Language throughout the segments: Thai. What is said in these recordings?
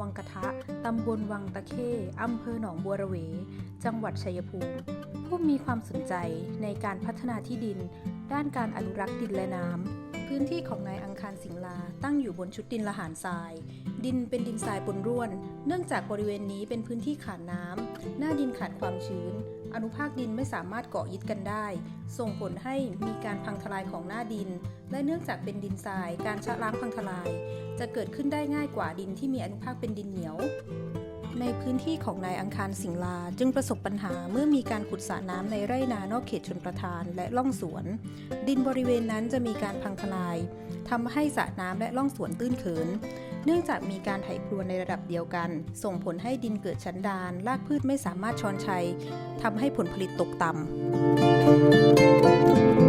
วังกะทะ ตำบลวังตะเข้อำเภอหนองบัวระเว จังหวัดชัยภูมิผู้มีความสนใจในการพัฒนาที่ดิน ด้านการอนุรักษ์ดินและน้ำ พื้นที่ของนายอังคารสิงลาตั้งอยู่บนชุดดินละหารทราย ดินเป็นดินทรายปนร่วน เนื่องจากบริเวณนี้เป็นพื้นที่ขาดน้ำ หน้าดินขาดความชื้น อนุภาคดินไม่สามารถเกาะยึดกันได้ ส่งผลให้มีการพังทลายของหน้าดิน และเนื่องจากเป็นดินทราย การชะล้างพังทลาย จะเกิดขึ้นได้ง่ายกว่าดินที่มีอนุภาคเป็นดินเหนียว ในพื้นที่ของนายอังคารสิงลาจึงประสบปัญหาเมื่อมีการขุดสระน้ำในไร่นานอกเขตชนประทานและล่องสวน ดินบริเวณนั้นจะมีการพังทลายทำให้สระน้ำและล่องสวนตื้นเขิน เนื่องจากมีการไถพรวนในระดับเดียวกัน ส่งผลให้ดินเกิดชั้นดานรากพืชไม่สามารถช้อนชัยทำให้ผลผลิตตกต่ำ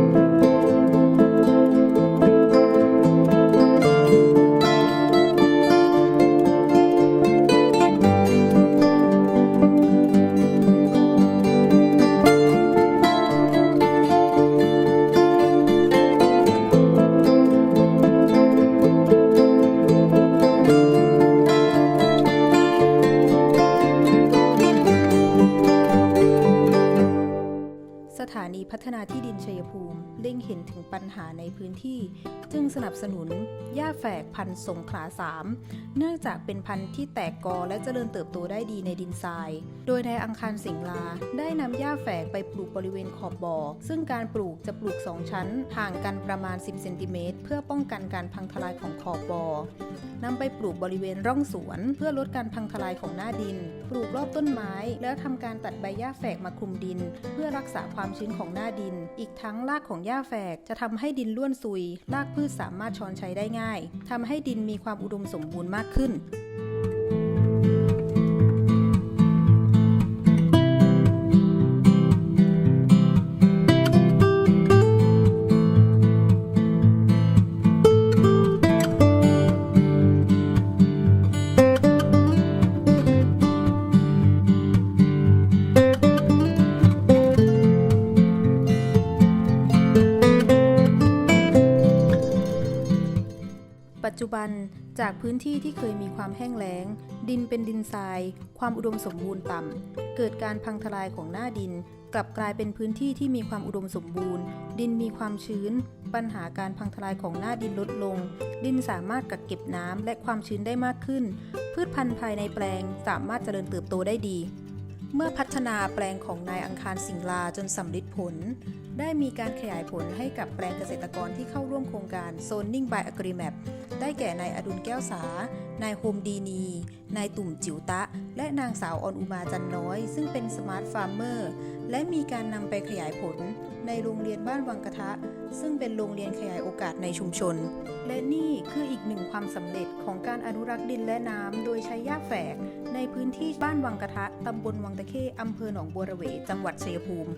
ถานีพัฒนาที่ดินชัยภูมิ เล็งเห็นถึงปัญหาในพื้นที่ จึงสนับสนุนหญ้าแฝกพันธุ์สงขลา3เนื่องจากเป็นพันธุ์ที่แตกกอและเจริญเติบโตได้ดีในดินทราย โดยในอังคารสิงลาได้นำหญ้าแฝกไปปลูกบริเวณขอบบ่อ ซึ่งการปลูกจะปลูก 2 ชั้น ห่างกันประมาณ 10เซนติเมตรเพื่อป้องกันการพังทลายของขอบบ่อนำไปปลูกบริเวณร่องสวน เพื่อลดการพังทลายของหน้าดิน ปลูกรอบต้นไม้ แล้วทำการตัดใบหญ้าแฝกมาคลุมดิน เพื่อรักษาความชื้นของหน้าดิน อีกทั้งรากของหญ้าแฝกจะทำให้ดินล้วนซุย รากพืชสามารถช้อนใช้ได้ง่ายทำให้ดินมีความอุดมสมบูรณ์มากขึ้น ปัจจุบันจากพื้นที่ที่เคยมีความแห้งแล้ง ดินเป็นดินทราย ความอุดมสมบูรณ์ต่ำ เกิดการพังทลายของหน้าดิน กลับกลายเป็นพื้นที่ที่มีความอุดมสมบูรณ์ ดินมีความชื้น ปัญหาการพังทลายของหน้าดินลดลง ดินสามารถกักเก็บน้ำและความชื้นได้มากขึ้น พืชพันธุ์ภายในแปลงสามารถเจริญเติบโตได้ดี เมื่อพัฒนาแปลงของนายอังคารสิงลาจนสำลิดผล ได้มีการขยายผลให้กับแปลงเกษตรกรที่เข้าร่วมโครงการ Zoning by Agrimap ได้แก่นายอดุลแก้วสา นายโฮมดีนี นายตุ่มจิ๋วตะ และนางสาวออนอุมาจันน้อย ซึ่งเป็นสมาร์ทฟาร์มเมอร์ และมีการนำไปขยายผลในโรงเรียนบ้านวังกะทะ ซึ่งเป็นโรงเรียนขยายโอกาสในชุมชน และนี่คืออีกหนึ่งความสำเร็จของการอนุรักษ์ดินและน้ำโดยใช้หญ้าแฝกในพื้นที่บ้านวังกะทะตำบลวังตะเข้อำเภอหนองบัวระเว จังหวัดชัยภูมิ